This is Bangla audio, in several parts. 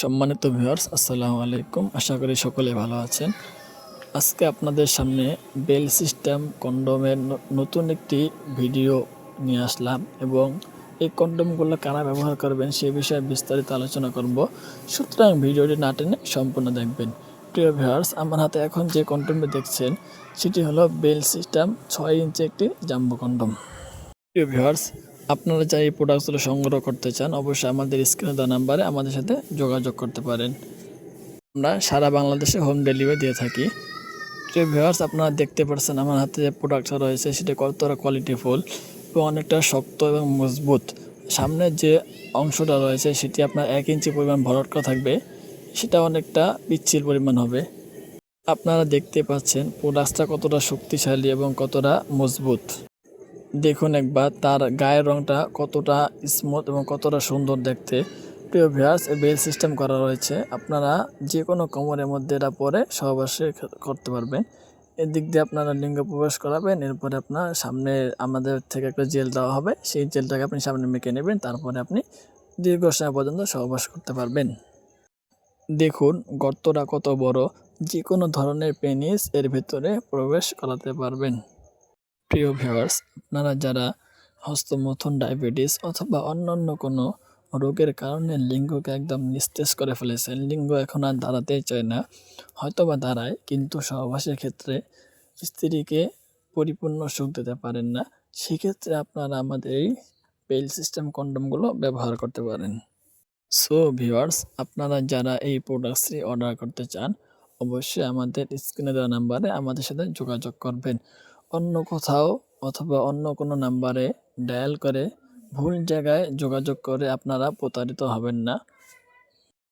সম্মানিত ভিউয়ার্স, আসসালামু আলাইকুম। আশা করি সকলে ভালো আছেন। আজকে আপনাদের সামনে বেল সিস্টেম কন্ডোমের নতুন একটি ভিডিও নিয়ে আসলাম এবং এই কন্ডোমগুলো কারা ব্যবহার করবেন সে বিষয়ে বিস্তারিত আলোচনা করব। সুতরাং ভিডিওটি না টেনে সম্পূর্ণ দেখবেন। প্রিয় ভিউয়ার্স, আমার হাতে এখন যে কন্ডোমটি দেখছেন, সেটি হলো বেল সিস্টেম ছয় ইঞ্চি একটি জাম্বো কন্ডোম। প্রিয় ভিউয়ার্স আপনারা যারা এই প্রোডাক্টগুলো সংগ্রহ করতে চান, অবশ্যই আমাদের স্ক্রিনে দেওয়া নাম্বারে আমাদের সাথে যোগাযোগ করতে পারেন। আমরা সারা বাংলাদেশে হোম ডেলিভারি দিয়ে থাকি। প্রিয় ভিউয়ার্স আপনারা দেখতে পাচ্ছেন আমার হাতে যে প্রোডাক্টটা রয়েছে, সেটা কতটা কোয়ালিটিফুল এবং অনেকটা শক্ত এবং মজবুত। সামনের যে অংশটা রয়েছে, সেটি আপনার এক ইঞ্চি পরিমাণ ভরটকা থাকবে। সেটা অনেকটা পিচ্ছিল পরিমাণ হবে। আপনারা দেখতে পাচ্ছেন প্রোডাক্টটা কতটা শক্তিশালী এবং কতটা মজবুত। দেখুন একবার, তার গায়ের রংটা কতটা স্মুথ এবং কতটা সুন্দর দেখতে। প্রিয় ভিউয়ার্স বেল সিস্টেম করা রয়েছে। আপনারা যে কোনো কোমরের মধ্যে এটা পরে সহবাসে করতে পারবেন। এদিক দিয়ে আপনারা লিঙ্গ প্রবেশ করাবেন, এরপরে আপনার সামনে আমাদের থেকে একটা জেল দেওয়া হবে। সেই জেলটাকে আপনি সামনে মেখে নেবেন, তারপরে আপনি দীর্ঘ সময় পর্যন্ত সহবাস করতে পারবেন। দেখুন, গর্তটা কত বড়। যে কোনো ধরনের পেনিস এর ভিতরে প্রবেশ করাতে পারবেন। প্রিয় ভিউয়ার্স, আপনারা যারা হস্তমথন ডায়াবেটিস অথবা অন্যান্য কোনো রোগের কারণে লিঙ্গকে একদম নিস্তেজ করে ফেলেছেন, লিঙ্গ এখন আর দাঁড়াতেই চায় না হয়তো বা দাঁড়ায়, কিন্তু সহবাসের ক্ষেত্রে স্ত্রীকে পরিপূর্ণ সুখ দিতে পারেন না। সেক্ষেত্রে আপনারা আমাদের এই পেল সিস্টেম কন্ডোমগুলো ব্যবহার করতে পারেন। সো ভিউয়ার্স, আপনারা যারা এই প্রোডাক্টসটি অর্ডার করতে চান, অবশ্যই আমাদের স্ক্রিনে দেওয়া নাম্বারে আমাদের সাথে যোগাযোগ করবেন। অন্য কোথাও অথবা অন্য কোনো নাম্বারে ডায়াল করে ভুল জায়গায় যোগাযোগ করে আপনারা প্রতারিত হবেন না।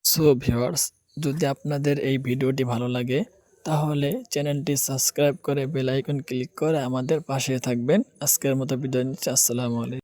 সো ভিউয়ার্স যদি আপনাদের এই ভিডিওটি ভালো লাগে, তাহলে চ্যানেলটি সাবস্ক্রাইব করে বেলাইকন ক্লিক করে আমাদের পাশে থাকবেন। আজকের মতো বিদায় নিচ্ছি, আসসালামু আলাইকুম।